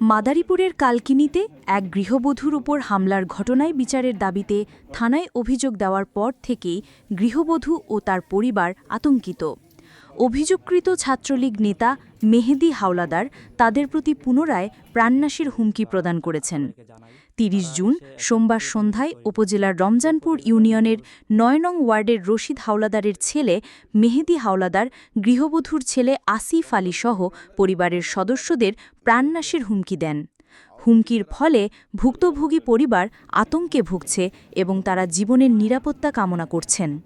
মাদারীপুরের কালকিনিতে এক গৃহবধূর উপর হামলার ঘটনায় বিচারের দাবিতে থানায় অভিযোগ দেওয়ার পর থেকেই গৃহবধূ ও তার পরিবার আতঙ্কিত। অভিযোগকৃত ছাত্রলীগ নেতা মেহেদি হাওলাদার তাদের প্রতি পুনরায় প্রাণনাশীর হুমকি প্রদান করেছেন। তিরিশ জুন সোমবার সন্ধ্যায় উপজেলার রমজানপুর ইউনিয়নের নয় নং ওয়ার্ডের রশিদ হাওলাদারের ছেলে মেহেদি হাওলাদার, গৃহবধূর ছেলে আসিফ আলী সহ পরিবারের সদস্যদের প্রাণনাশের হুমকি দেন। হুমকির ফলে ভুক্তভোগী পরিবার আতঙ্কে ভুগছে এবং তারা জীবনের নিরাপত্তা কামনা করছেন।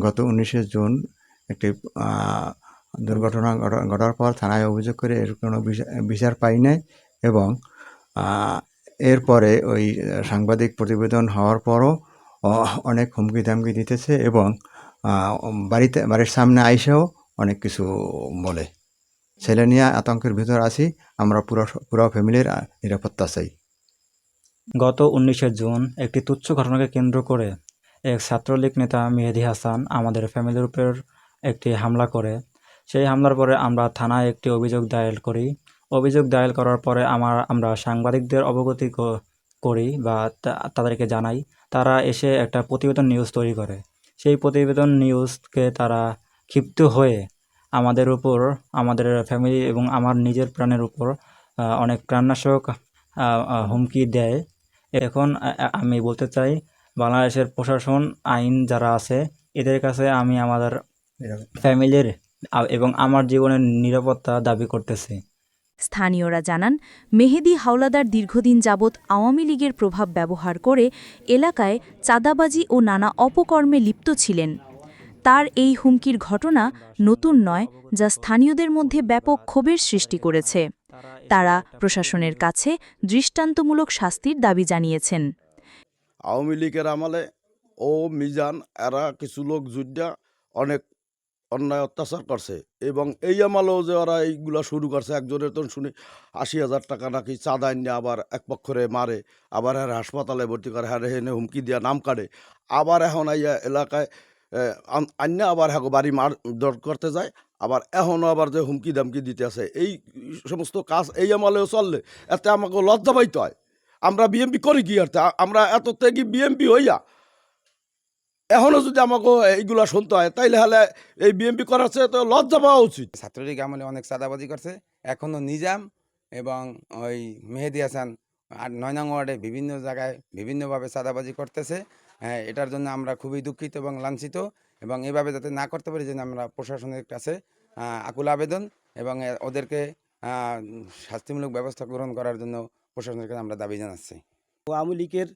গত উনিশে জুন একটি দুর্ঘটনা ঘটা- ঘটার পর থানায় অভিযোগ করে এর কোনো বিচা- বিচার পাই নাই এবং এরপরে ওই সাংবাদিক প্রতিবেদন হওয়ার পরও অনেক হুমকি দামকি দিতেছে এবং বাড়িতে, বাড়ির সামনে আইসেও অনেক কিছু বলে। ছেলে নিয়ে আতঙ্কের ভিতর আছি, আমরা পুরো পুরো ফ্যামিলির নিরাপত্তা চাই। গত উনিশে জুন একটি তুচ্ছ ঘটনাকে কেন্দ্র করে এক ছাত্রলীগ নেতা মেহেদি হাসান আমাদের ফ্যামিলির উপর একটি হামলা করে। সেই হামলার পরে আমরা থানায় একটি অভিযোগ দায়ের করি। অভিযোগ দায়ের করার পরে আমার, আমরা সাংবাদিকদের অবগতি করি বা তাদেরকে জানাই। তারা এসে একটা প্রতিবেদন নিউজ তৈরি করে। সেই প্রতিবেদন নিউজকে তারা ক্ষিপ্ত হয়ে আমাদের উপর, আমাদের ফ্যামিলি এবং আমার নিজের প্রাণের উপর অনেক প্রাণনাশক হুমকি দেয়। এখন আমি বলতে চাই, বাংলাদেশের প্রশাসন, আইন যারা আছে, এদের কাছে আমি আমাদের ফ্যামিলির এবং আমার জীবনের নিরাপত্তা দাবি করতেছে। স্থানীয়রা জানান মেহেদি হাওলাদার দীর্ঘদিন যাবৎ আওয়ামী লীগের প্রভাব ব্যবহার করে এলাকায় চাঁদাবাজি ও নানা অপকর্মে লিপ্ত ছিলেন। তার এই হুমকির ঘটনা নতুন নয় যা স্থানীয়দের মধ্যে ব্যাপক ক্ষোভের সৃষ্টি করেছে। তারা প্রশাসনের কাছে দৃষ্টান্তমূলক শাস্তির দাবি জানিয়েছেন। আওয়ামী লীগের আমলে ও মিজান এরা কিছু লোক যুদ্ধা অনেক অন্যায় অত্যাচার করছে এবং এই আমলেও যে ওরা এইগুলা শুরু করছে, একজনের তো শুনি আশি হাজার টাকা নাকি চাঁদা নিয়ে আবার এক পক্ষরে মারে, আবার হ্যাঁ হাসপাতালে ভর্তি করে হ্যাঁ হেনে হুমকি দিয়া নাম কাটে, আবার এখন আইয়া এলাকায় আন্য আবার হ্যাঁ বাড়ি মার, দর করতে যায়, আবার এখনও আবার যে হুমকি দামকি দিতে আছে, এই সমস্ত কাজ এই আমলেও চললে, এতে আমাকে লজ্জা পাইতে হয় আমরা বিএমপি করি কি আর? আমরা এত থেকে বিএমপি হইয়া এখনও যদি আমাকে এইগুলা শুনতে হয় তাইলে হলে এই বিএমপি করার চেয়ে তো লজ্জা পাওয়া উচিত। ছাত্রলীগ আমলে অনেক চাঁদাবাজি করছে। এখনও নিজাম এবং ওই মেহেদি হাসান আর নয় নং ওয়ার্ডে বিভিন্ন জায়গায় বিভিন্নভাবে চাঁদাবাজি করতেছে। হ্যাঁ এটার জন্য আমরা খুবই দুঃখিত এবং লাঞ্ছিত এবং এভাবে যাতে না করতে পারি যেন আমরা প্রশাসনের কাছে আকুল আবেদন এবং ওদেরকে শাস্তিমূলক ব্যবস্থা গ্রহণ করার জন্য প্রশাসনের কাছে আমরা দাবি জানাচ্ছি। আওয়ামী লীগের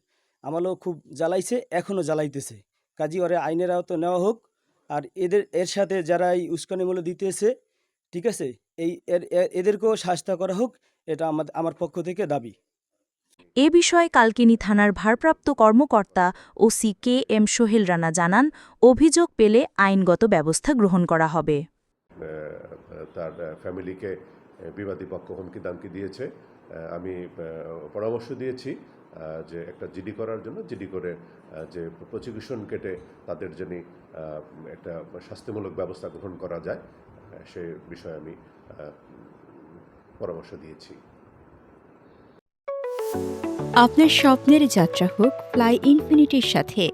আমলও খুব জ্বালাইছে এখনও জ্বালাইতেছে। কাজী ওরে আইনের আওতা নেওয়া হোক। আর এদের এর সাথে যারা এই উস্কানিমূল্য দিতেছে ঠিক আছে? এই এর- এদেরকেও শাস্তা করা হোক এটা আমার আমার পক্ষ থেকে দাবি। এ বিষয়ে কালকিনি থানার ভারপ্রাপ্ত কর্মকর্তা OC K M Sohel Rana জানান অভিযোগ পেলে আইনগত ব্যবস্থা গ্রহণ করা হবে। তার ফ্যামিলিকে বিবাদী পক্ষ হুমকি দামকি দিয়েছে আমি পরামর্শ দিয়েছি। যে একটা জিডি করার জন্য, জিডি করে যে প্রসিকিউশন কেটে তাদের যিনি একটা শাস্তিমূলক ব্যবস্থা গ্রহণ করা যায় সে বিষয়ে আমি পরামর্শ দিয়েছি। আপনার স্বপ্নের যাত্রা হোক ফ্লাই ইনফিনিটির সাথে